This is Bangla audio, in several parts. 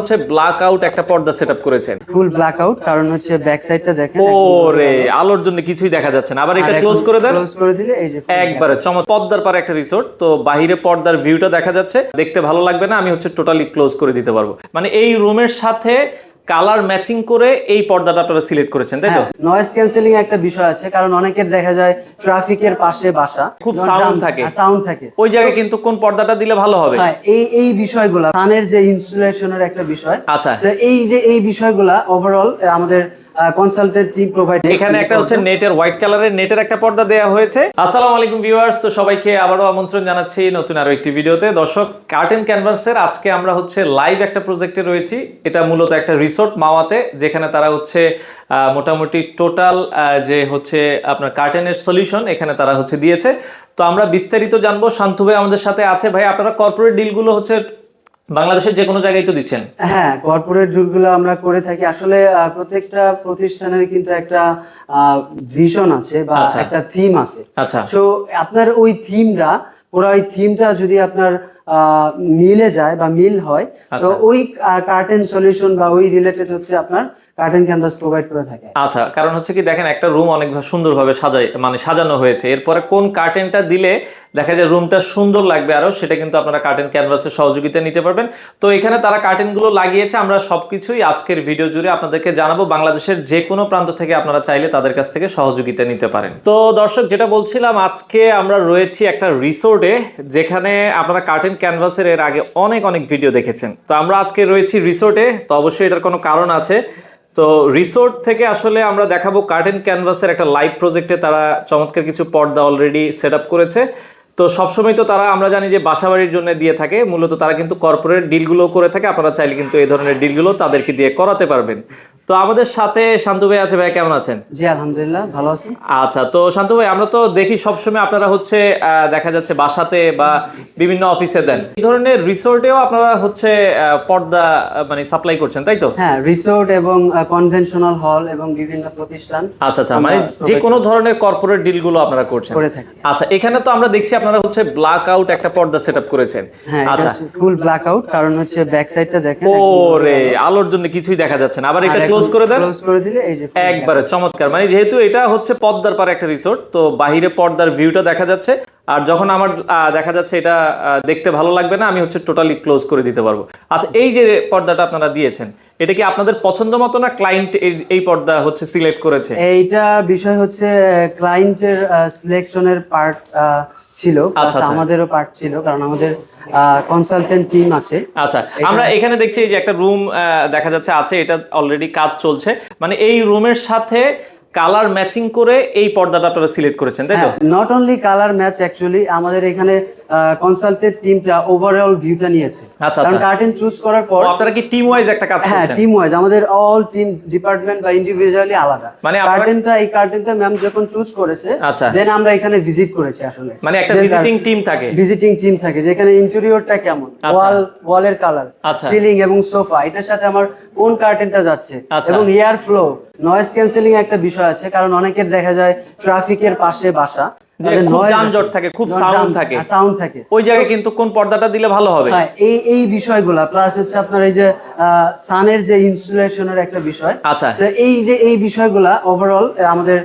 হচ্ছে ব্ল্যাক আউট একটা পর্দা সেটআপ করেছেন। ফুল ব্ল্যাক আউট কারণ হচ্ছে ব্যাক সাইডটা দেখেন ওরে আলোর জন্য কিছুই দেখা যাচ্ছে না। আবার এটা ক্লোজ করে দেন। ক্লোজ করে দিলে এই যে একবারে চমৎ পর্দার পারে একটা রিসোর্ট তো বাহিরে পর্দার ভিউটা দেখা যাচ্ছে। দেখতে ভালো লাগবে না আমি হচ্ছে টোটালি ক্লোজ করে দিতে পারব। মানে এই রুমের সাথে কালার ম্যাচিং করে এই পর্দাটা আপনারা সিলেক্ট করেছেন তাই তো? নয়েজ ক্যান্সেলিং একটা বিষয় আছে কারণ অনেকের দেখা যায় ট্রাফিকের পাশে বাসা খুব সাউন্ড থাকে। সাউন্ড থাকে। ওই জায়গায় কিন্তু কোন পর্দাটা দিলে ভালো হবে? হ্যাঁ এই এই বিষয়গুলা কানের যে ইনস্টলেশনের একটা বিষয় আচ্ছা। তো এই যে এই বিষয়গুলা ওভারঅল আমাদের কনসালটেন্ট টিম প্রোভাইড এখানে একটা হচ্ছে নেটের হোয়াইট কালারের নেটের একটা পর্দা দেওয়া হয়েছে। আসসালামু আলাইকুম ভিউয়ার্স তো সবাইকে আবারও আমন্ত্রণ জানাচ্ছি নতুন আরও একটি ভিডিওতে। দর্শক কার্টেন ক্যানভাসের আজকে আমরা হচ্ছে লাইভ একটা প্রজেক্টে রয়েছি। এটা মূলত একটা রিসোর্ট মাওয়াতে, যেখানে তারা হচ্ছে মোটামুটি টোটাল যে হচ্ছে আপনার কার্টেনের সলিউশন এখানে তারা হচ্ছে দিয়েছে। তো আমরা বিস্তারিত জানব। শান্তু ভাই আমাদের সাথে আছে। ভাই, আপনারা কর্পোরেট ডিলগুলো হচ্ছে বাংলাদেশের যে কোনো জায়গায় তো দিচ্ছেন? হ্যাঁ কর্পোরেট ডিলগুলো আমরা করে থাকি। আসলে আহ, প্রত্যেকটা প্রতিষ্ঠানের কিন্তু একটা ভিশন আছে বা আচ্ছা। একটা থিম আছে। আচ্ছা। তো আপনার ওই থিমটা ওরা ওই থিমটা যদি আপনার মিলে যায় বা মিল হয় তো আচ্ছা। ওই কার্টেন সলিউশন বা ওই রিলেটেড হচ্ছে আপনার কার্টেন ক্যানভাস প্রোভাইড করে থাকে। আচ্ছা কারণ হচ্ছে কি দেখেন একটা রুম অনেক সুন্দরভাবে সাজাই মানে সাজানো হয়েছে। এরপরে কোন কার্টেনটা দিলে দেখা যায় রুমটা সুন্দর লাগবে আরও সেটা কিন্তু আপনারা কার্টেন ক্যানভাসের সহযোগিতা নিতে পারবেন। তো এখানে তারা কার্টেনগুলো লাগিয়েছে আমরা সবকিছুই আজকের ভিডিও জুড়ে আপনাদেরকে জানাব। বাংলাদেশের যে কোনো প্রান্ত থেকে আপনারা চাইলে তাদের কাছ থেকে সহযোগিতা নিতে পারেন। তো দর্শক যেটা বলছিলাম আজকে আমরা রয়েছি একটা রিসোর্টে যেখানে আপনারা কার্টেন ক্যানভাসের এর আগে অনেক অনেক ভিডিও দেখেছেন। তো আমরা আজকে রয়েছি রিসোর্টে তো অবশ্যই এটার কোনো কারণ আছে। তো রিসোর্ট থেকে আসলে আমরা দেখাবো কার্টেন ক্যানভাসের একটা লাইভ প্রজেক্টে তারা চমৎকার কিছু পর্দা অলরেডি সেট করেছে। তো সবসময় তো তারা, আমরা জানি যে বাসাবাড়ির জন্য দিয়ে থাকে, মূলত তারা কিন্তু কর্পোরেট ডিলগুলো করে থাকে, আপনারা চাইলে কিন্তু এই ধরনের ডিলগুলো তাদেরকে দিয়ে করাতে পারবেন। তো আমাদের সাথে শান্তু ভাই আছে ভাই কেমন আছেন? জি আলহামদুলিল্লাহ ভালো আছি। আচ্ছা তো শান্ত ভাই আমরা তো দেখি সবসময় আপনারা হচ্ছে দেখা যাচ্ছে বাসাতে বা বিভিন্ন অফিসে দেন। এই ধরনের রিসোর্টেও আপনারা হচ্ছে পর্দা মানে সাপ্লাই করছেন তাই তো? হ্যাঁ রিসোর্ট এবং কনভেনশনাল হল এবং বিভিন্ন প্রতিষ্ঠান। আচ্ছা আচ্ছা মানে যে কোনো ধরনের কর্পোরেট ডিলগুলো আপনারা করছেন। করে থাকি। আচ্ছা এখানে তো আমরা দেখছি আপনারা হচ্ছে ব্ল্যাক আউট একটা পর্দা সেটআপ করেছেন। হ্যাঁ আচ্ছা। ফুল ব্ল্যাক আউট কারণ হচ্ছে ব্যাক সাইডটা দেখেন ওরে আলোর জন্য কিছুই দেখা যাচ্ছে না। আবার এটা ক্লোজ করে দেন? ক্লোজ করে দিলে এই যে একবারে চমৎকার। মানে যেহেতু এটা হচ্ছে পদ্মার পারে একটা রিসোর্ট তো বাহিরে পর্দার ভিউটা দেখা যাচ্ছে। আর যখন আমার আহ, দেখা যাচ্ছে এটা দেখতে ভালো লাগবে না আমি হচ্ছে টোটালি ক্লোজ করে দিতে পারব। আচ্ছা এই যে পর্দাটা আপনারা দিয়েছেন এটা কি আপনাদের পছন্দ মতো না ক্লায়েন্ট এই পর্দা হচ্ছে সিলেক্ট করেছে? এইটা বিষয় হচ্ছে ক্লায়েন্টের সিলেকশনের পার্ট ছিল। আচ্ছা, আচ্ছা। আমাদেরও পার্ট ছিল কারণ আমাদের কনসালটেন্ট টিম আছে। আচ্ছা আমরা এখানে দেখছি যে একটা রুম দেখা যাচ্ছে আছে এটা অলরেডি কাজ চলছে। মানে এই রুমের সাথে কালার ম্যাচিং করে এই পর্দাটা আপনারা সিলেক্ট করেছেন তাই তো? Not only colour match actually আমাদের এখানে কনসালটেন্ট টিমটা ওভারঅল ভিউটা নিয়েছে। আচ্ছা, কারণ আচ্ছা। কার্টেন চুজ করার পর আপনারা কি টিম ওয়াইজ একটা কাজ হ্যাঁ টিম ওয়াইজ আমাদের অল টিম ডিপার্টমেন্ট বা ইন্ডিভিজুয়ালি আলাদা। মানে কার্টেনটা এই কার্টেনটা ম্যাম যখন চুজ করেছে আচ্ছা। দেন আমরা এখানে ভিজিট করেছি আসলে। মানে একটা ভিজিটিং টিম থাকে। ভিজিটিং টিম থাকে যেখানে ইন্টেরিয়রটা কেমন? ওয়াল ওয়ালের কালার আচ্ছা। সিলিং এবং সোফা এটার সাথে আমার কোন কার্টেনটা যাচ্ছে? আচ্ছা। এবং এয়ার ফ্লো নয়েজ ক্যান্সেলিং একটা বিষয় আছে কারণ অনেকের দেখা যায় ট্রাফিকের পাশে বাসা। খুব যানজট থাকে, খুব sound থাকে। সাউন্ড থাকে। ওই জায়গায় কিন্তু কোন পর্দাটা দিলে ভালো হবে? হ্যাঁ এই এই বিষয়গুলা প্লাস হচ্ছে আপনার এই যে সানের যে একটা বিষয় আচ্ছা। এই যে এই বিষয়গুলা ওভারঅল আমাদের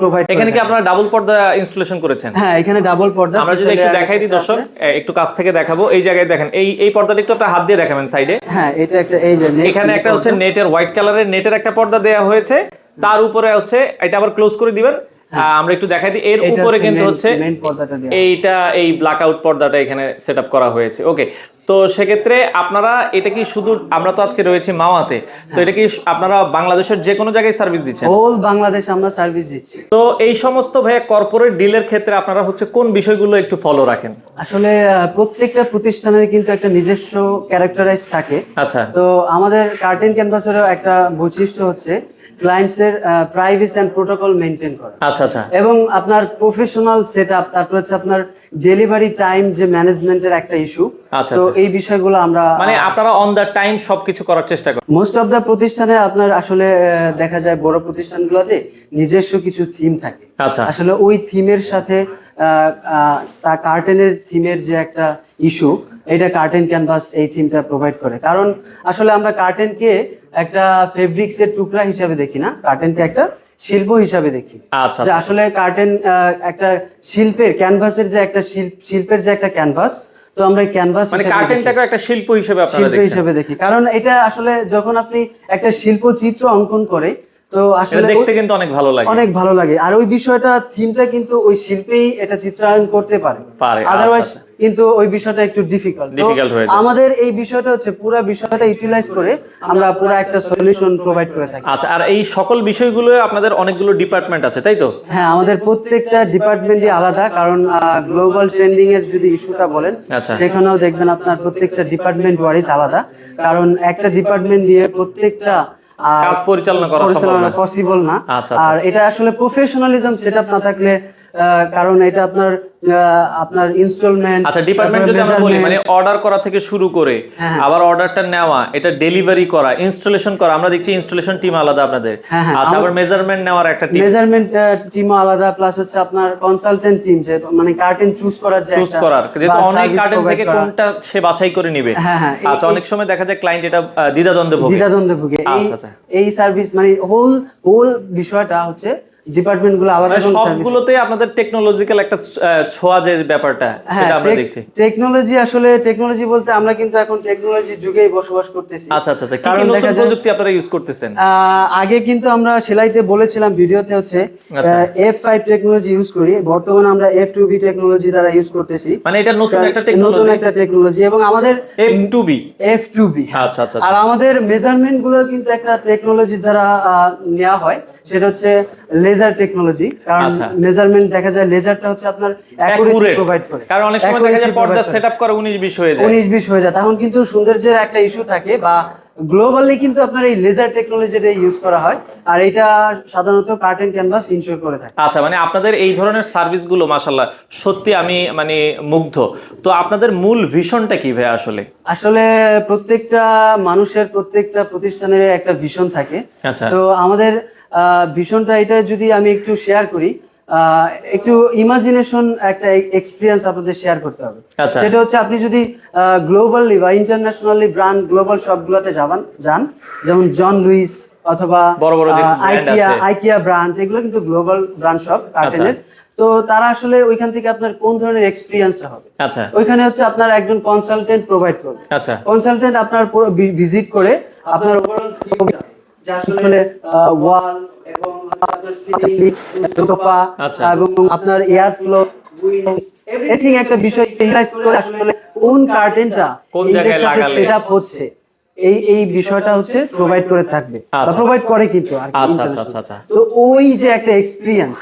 প্রোভাইড এখানে কি আপনারা ডাবল পর্দা ইনস্টলেশন করেছেন? হ্যাঁ এখানে ডাবল পর্দা আমরা যদি একটু দেখাই দিই একটা দর্শক একটু কাছ থেকে দেখাবো। এই জায়গায় দেখেন এই এই পর্দাটা একটু একটা হাত দিয়ে দেখাবেন সাইডে হ্যাঁ এটা একটা এই যে এখানে একটা হচ্ছে নেটের হোয়াইট কালারের নেটের একটা পর্দা দেওয়া হয়েছে। তার উপরে হচ্ছে এটা আবার ক্লোজ করে দিবেন। আমরা একটু দেখাই দিই। এর উপরে কিন্তু হচ্ছে এইটা এই ব্ল্যাক আউট পর্দাটা এখানে সেট আপ করা হয়েছে। ওকে তো সেক্ষেত্রে আপনারা এটা কি শুধু আমরা তো আজকে রয়েছি মাওয়াতে তো এটা কি আপনারা বাংলাদেশের যে কোনো জায়গায় সার্ভিস দিচ্ছেন? হোল বাংলাদেশ আমরা সার্ভিস দিচ্ছি। তো এই সমস্ত ভাইয়া কর্পোরেট ডিলের ক্ষেত্রে আপনারা হচ্ছে কোন বিষয়গুলো একটু ফলো রাখেন? আসলে প্রত্যেকটা প্রতিষ্ঠানের কিন্তু একটা নিজস্ব ক্যারেক্টারাইজ থাকে। আচ্ছা। তো আমাদের কার্টেন ক্যানভাসেরও একটা বৈশিষ্ট্য হচ্ছে ক্লায়েন্টসের প্রাইভেসি অ্যান্ড প্রোটোকল মেনটেন করা। আচ্ছা আচ্ছা। এবং আপনার প্রফেশনাল সেট আপ তারপর হচ্ছে আপনার ডেলিভারি টাইম যে ম্যানেজমেন্টের একটা ইস্যু আচ্ছা, তো আচ্ছা। এই বিষয়গুলো আমরা মানে আপনারা অন দ্য টাইম সবকিছু করার চেষ্টা করেন। মোস্ট অফ দ্য প্রতিষ্ঠানে আপনার আসলে দেখা যায় বড় প্রতিষ্ঠানগুলোতে নিজস্ব কিছু থিম থাকে। আচ্ছা। আসলে ওই থিমের সাথে তা কার্টেনের থিমের যে একটা ইস্যু এটা কার্টেন ক্যানভাস এই থিমটা প্রোভাইড করে। কারণ আসলে আমরা কার্টেনকে একটা ফেব্রিক্স এর টুকরা হিসাবে দেখি না কার্টেনকে একটা শিল্প হিসাবে দেখি। আচ্ছা যে আসলে কার্টেন একটা শিল্পের ক্যানভাসের যে একটা শিল্প- শিল্পের যে একটা ক্যানভাস তো আমরা ক্যানভাস মানে কার্টেনটাকে একটা শিল্প হিসেবে আপনারা শিল্প হিসেবে দেখি। কারণ এটা আসলে যখন আপনি একটা শিল্প চিত্র অঙ্কন করে তো আসলে দেখতে কিন্তু অনেক ভালো লাগে। অনেক ভালো লাগে। আর ওই বিষয়টা থিমটা কিন্তু ওই শিল্পেই এটা চিত্রায়ন করতে পারে। পারে, আচ্ছা, আদারওয়াইজ আচ্ছা। কিন্তু ওই বিষয়টা একটু ডিফিকাল্ট আমাদের এই বিষয়টা হচ্ছে পুরো বিষয়টা ইউটিলাইজ করে আমরা পুরো একটা সলিউশন প্রোভাইড করে থাকি। আচ্ছা আর এই সকল বিষয়গুলো আপনাদের অনেকগুলো ডিপার্টমেন্ট আছে তাই তো? হ্যাঁ আমাদের প্রত্যেকটা ডিপার্টমেন্টই আলাদা কারণ গ্লোবাল ট্রেন্ডিং এর যদি ইস্যুটা বলেন আচ্ছা। সেখানেও দেখবেন আপনার প্রত্যেকটা ডিপার্টমেন্ট ওয়াইজ আলাদা। কারণ একটা ডিপার্টমেন্ট দিয়ে প্রত্যেকটা কাজ পরিচালনা করা সম্ভব না। পসিবল না আচ্ছা, আচ্ছা, আর এটা আসলে প্রফেশনালিজম সেটআপ না থাকলে কারণ এটা আপনার আপনার ইনস্টলমেন্ট আচ্ছা ডিপার্টমেন্ট যদি আমরা বলি মানে অর্ডার করা থেকে শুরু করে হ্যাঁ। আবার অর্ডারটা নেওয়া এটা ডেলিভারি করা ইনস্টলেশন করা আমরা দেখছি ইনস্টলেশন টিম আলাদা আপনাদের। হ্যাঁ, হ্যাঁ, আচ্ছা আবার মেজারমেন্ট নেওয়ার একটা টিম মেজারমেন্ট টিম আলাদা প্লাস হচ্ছে আপনার কনসালটেন্ট টিম যে মানে কার্টেন চুজ করার যে চুজ করার যেহেতু অনেক কার্টেন থেকে কোনটা সে বাছাই করে নিবে। হ্যাঁ, হ্যাঁ, আচ্ছা অনেক সময় দেখা যায় ক্লায়েন্ট এটা দ্বিধাদ্বন্দ্বে ভোগে। দ্বিধাদ্বন্দ্বে ভুগে। আচ্ছা, আচ্ছা। এই সার্ভিস মানে হোল হোল বিষয়টা হচ্ছে ডিপার্টমেন্টগুলো আলাদা মানে সার্ভিস সবগুলোতে আপনাদের টেকনোলজিক্যাল একটা ছোঁয়া যে ব্যাপারটা হ্যাঁ সেটা আমরা দেখছি। টেকনোলজি আসলে টেকনোলজি বলতে আমরা কিন্তু এখন টেকনোলজি যুগেই বসবাস করতেছি। আচ্ছা আচ্ছা আচ্ছা। কি কি নতুন প্রযুক্তি আপনারা ইউজ করতেছেন। আগে কিন্তু আমরা সেলাইতে বলেছিলাম ভিডিওতে হচ্ছে আচ্ছা। এফ ফাইভ টেকনোলজি ইউজ করি। বর্তমানে আমরা এফ টু বি টেকনোলজি দ্বারা ইউজ করতেছি। মানে এটা নতুন একটা নতুন একটা টেকনোলজি এবং আমাদের F two B F two B আচ্ছা আচ্ছা আর আমাদের মেজারমেন্টগুলো কিন্তু একটা টেকনোলজি দ্বারা নেওয়া হয়। সেটা হচ্ছে লেজার টেকনোলজি কারণ আচ্ছা। মেজারমেন্ট দেখা যায় লেজারটা হচ্ছে আপনার অ্যাকুরেসি প্রোভাইড করে। কারণ অনেক সময় দেখা যায় পর্দা সেটআপ করে। 19 20 হয়ে যায়। উনিশ বিশ হয়ে যায়। তখন কিন্তু সৌন্দর্যের একটা ইস্যু থাকে বা গ্লোবালি কিন্তু আপনার এই লেজার টেকনোলজিটা ইউজ করা হয়। আর এটা সাধারণত কার্টেন ক্যানভাস ইনশিওর করে থাকে। আচ্ছা মানে আপনাদের এই ধরনের সার্ভিসগুলো মাশাল্লাহ সত্যি আমি মানে মুগ্ধ। তো আপনাদের মূল ভিশনটা কি ভাই আসলে? আসলে প্রত্যেকটা মানুষের প্রত্যেকটা প্রতিষ্ঠানের একটা ভিশন থাকে। আচ্ছা। তো আমাদের ভিশনটা এটা যদি আমি একটু শেয়ার করি একটু ইমাজিনেশন একটা এক্সপিরিয়েন্স আপনাদের শেয়ার করতে হবে। আচ্ছা। সেটা হচ্ছে আপনি যদি গ্লোবালি বা ইন্টারন্যাশনালি ব্র্যান্ড গ্লোবাল সবগুলোতে যাবান যান যেমন জন লুইস অথবা বড় বড় আইকিয়া আইকিয়া ব্র্যান্ড এগুলো কিন্তু গ্লোবাল ব্র্যান্ড সব কার্টেনের তো তারা আসলে ওইখান থেকে আপনার কোন ধরনের এক্সপিরিয়েন্সটা হবে? আচ্ছা। ওইখানে হচ্ছে আপনার একজন কনসালটেন্ট প্রোভাইড করবে। আচ্ছা। কনসালটেন্ট আপনার ভিজিট করে আপনার ওভারঅল যে আসলে ওয়াল এবং সোফা। এবং আপনার এয়ার ফ্লো এভরিথিং একটা বিষয় রিয়েলাইজ করে আসলে কোন কার্টেনটা কোন জায়গায় সাথে লাগালে? সেটআপ হচ্ছে এই এই বিষয়টা হচ্ছে প্রোভাইড করে থাকবে। প্রোভাইড করে কিন্তু আর কি international। তো ওই যে একটা এক্সপিরিয়েন্স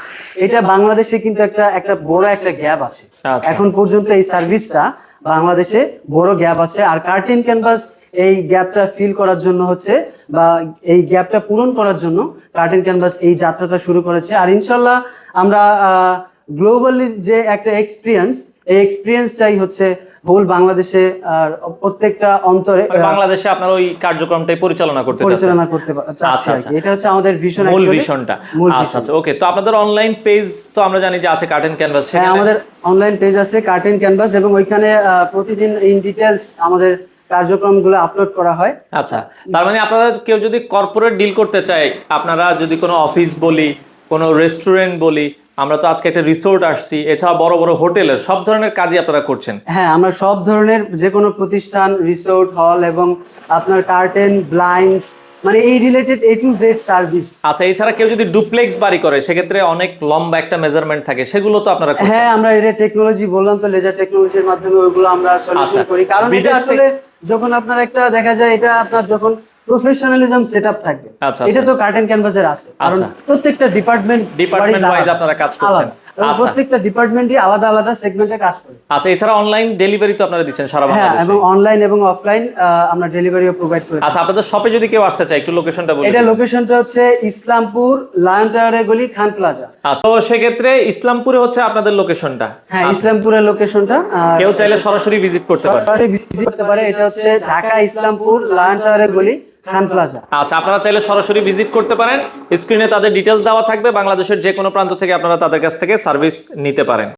এটা বাংলাদেশে কিন্তু একটা একটা বড় একটা গ্যাপ আছে আচ্ছা। এখন পর্যন্ত এই সার্ভিসটা বাংলাদেশে বড় গ্যাপ আছে আর কার্টেন ক্যানভাস এই গ্যাপটা ফিল করার জন্য হচ্ছে বা এই গ্যাপটা পূরণ করার জন্য কার্টেন ক্যানভাস এই যাত্রাটা শুরু করেছে। আর ইনশাল্লাহ আমরা গ্লোবালি যে একটা এক্সপিরিয়েন্স এই এক্সপিরিয়েন্সটাই হচ্ছে হোল বাংলাদেশে আর প্রত্যেকটা অন্তরে মানে বাংলাদেশে আপনার ওই কার্যক্রমটাই পরিচালনা করতে পরিচালনা করতে আচ্ছা, আচ্ছা। এটা হচ্ছে আমাদের ভিশন মূল ভিশনটা আচ্ছা আচ্ছা ওকে তো আপনাদের অনলাইন পেজ তো আমরা জানি যে আছে কার্টেন ক্যানভাস হ্যাঁ আমাদের অনলাইন পেজ আছে কার্টেন ক্যানভাস এবং ওইখানে প্রতিদিন ইন ডিটেলস আমাদের কার্যক্রমগুলো আপলোড করা হয়। আচ্ছা তার মানে আপনারা কেউ যদি কর্পোরেট ডিল করতে চায় আপনারা যদি কোনো অফিস বলি কোনো রেস্টুরেন্ট বলি আমরা তো আজকে একটা রিসোর্ট আসছি এছাড়া বড় বড় হোটেলের সব ধরনের কাজই আপনারা করছেন? হ্যাঁ আমরা সব ধরনের যে কোনো প্রতিষ্ঠান রিসোর্ট হল এবং আপনার কার্টেন ব্লাইন্ডস মানে এই related A to Z service আচ্ছা এছাড়া কেউ যদি ডুপ্লেক্স বাড়ি করে সেক্ষেত্রে অনেক লম্বা একটা মেজারমেন্ট থাকে সেগুলো তো আপনারা হ্যাঁ আমরা এটা টেকনোলজি বললাম তো লেজার টেকনোলজির মাধ্যমে ওইগুলো আমরা সলিউশন আচ্ছা। করি। কারণ এটা আসলে যখন আপনার একটা দেখা যায় এটা আপনার যখন প্রফেশনালিজম সেটআপ থাকবে আচ্ছা, এটা তো কার্টেন ক্যানভাসের আছে কারণ আচ্ছা। প্রত্যেকটা ডিপার্টমেন্ট ডিপার্টমেন্ট ওয়াইজ আপনারা কাজ করছেন। আচ্ছা। প্রত্যেকটা ডিপার্টমেন্টই আলাদা আলাদা সেগমেন্টে কাজ করে। আচ্ছা এছাড়া অনলাইন ডেলিভারি তো আপনারা দিচ্ছেন সারা হ্যাঁ বাংলাদেশে। এবং অনলাইন এবং অফলাইন আমরা ডেলিভারিও প্রোভাইড করি আচ্ছা আপনাদের শপে যদি কেউ আসতে চায় একটু লোকেশনটা বলুন এটা লোকেশনটা হচ্ছে ইসলামপুর লায়ন টাওয়ারের গলি খান প্লাজা আচ্ছা তো সেক্ষেত্রে ইসলামপুরে হচ্ছে আপনাদের লোকেশনটা হ্যাঁ ইসলামপুরের লোকেশনটা কেউ চাইলে সরাসরি ভিজিট করতে পারে। সরাসরি ভিজিট করতে পারে এটা হচ্ছে ঢাকা ইসলামপুর লায়ন টাওয়ারের গলি খান প্লাজা আচ্ছা আপনারা চাইলে সরাসরি ভিজিট করতে পারেন। স্ক্রিনে তাদের ডিটেলস দেওয়া থাকবে। বাংলাদেশের যে কোনো প্রান্ত থেকে আপনারা তাদের কাছ থেকে সার্ভিস নিতে পারেন।